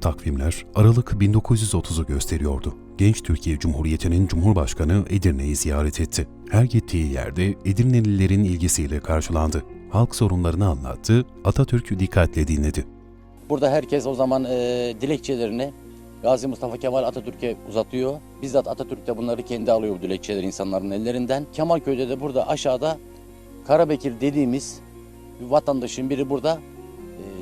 Takvimler Aralık 1930'u gösteriyordu. Genç Türkiye Cumhuriyeti'nin Cumhurbaşkanı Edirne'yi ziyaret etti. Her gittiği yerde Edirnelilerin ilgisiyle karşılandı. Halk sorunlarını anlattı, Atatürk dikkatle dinledi. Burada herkes o zaman e, dilekçelerini Gazi Mustafa Kemal Atatürk'e uzatıyor. Bizzat Atatürk de bunları kendi alıyor bu dilekçeleri insanların ellerinden. Kemalköy'de de burada aşağıda Karabekir dediğimiz bir vatandaşın biri burada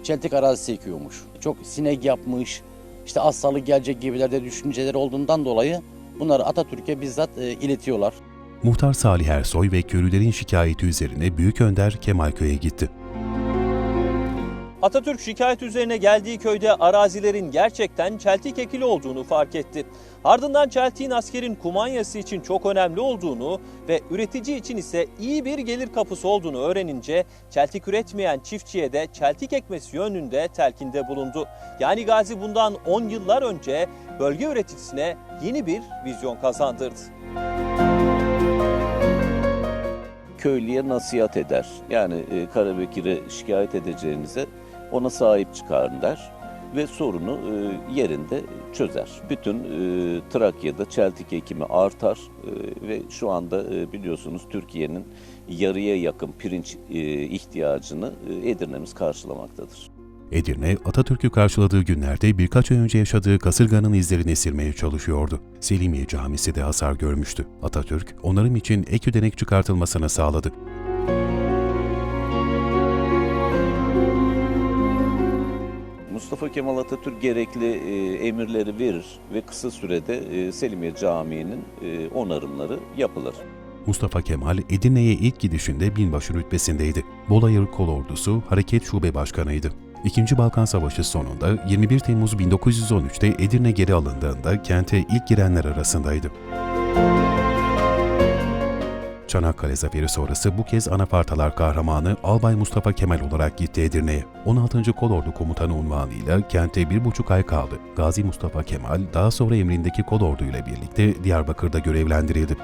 çeltik arazisi ekiyormuş. Çok sinek yapmış, işte hastalık gelecek gibilerde düşünceleri olduğundan dolayı bunları Atatürk'e bizzat e, iletiyorlar. Muhtar Salih Ersoy ve köylülerin şikayeti üzerine Büyük Önder Kemalköy'e gitti. Atatürk şikayet üzerine geldiği köyde arazilerin gerçekten çeltik ekili olduğunu fark etti. Ardından çeltiğin askerin kumanyası için çok önemli olduğunu ve üretici için ise iyi bir gelir kapısı olduğunu öğrenince çeltik üretmeyen çiftçiye de çeltik ekmesi yönünde telkinde bulundu. Yani Gazi bundan 10 yıllar önce bölge üreticisine yeni bir vizyon kazandırdı. köylüye nasihat eder. Yani e, Karabekir'e şikayet edeceğinize ona sahip çıkarın der ve sorunu e, yerinde çözer. Bütün e, Trakya'da çeltik ekimi artar e, ve şu anda biliyorsunuz Türkiye'nin yarıya yakın pirinç ihtiyacını Edirne'miz karşılamaktadır. Edirne, Atatürk'ü karşıladığı günlerde birkaç ay önce yaşadığı kasırganın izlerini silmeye çalışıyordu. Selimiye Camisi de hasar görmüştü. Atatürk, onarım için ek ödenek çıkartılmasını sağladı. Mustafa Kemal Atatürk gerekli e, emirleri verir ve kısa sürede e, Selimiye Camii'nin e, onarımları yapılır. Mustafa Kemal, Edirne'ye ilk gidişinde binbaşı rütbesindeydi. Bolayır Kolordusu Hareket Şube Başkanıydı. İkinci Balkan Savaşı sonunda 21 Temmuz 1913'te Edirne geri alındığında kente ilk girenler arasındaydı. Çanakkale Zaferi sonrası bu kez Anafartalar kahramanı Albay Mustafa Kemal olarak gitti Edirne'ye. 16. Kolordu Komutanı unvanıyla kente bir buçuk ay kaldı. Gazi Mustafa Kemal daha sonra emrindeki kolordu ile birlikte Diyarbakır'da görevlendirildi.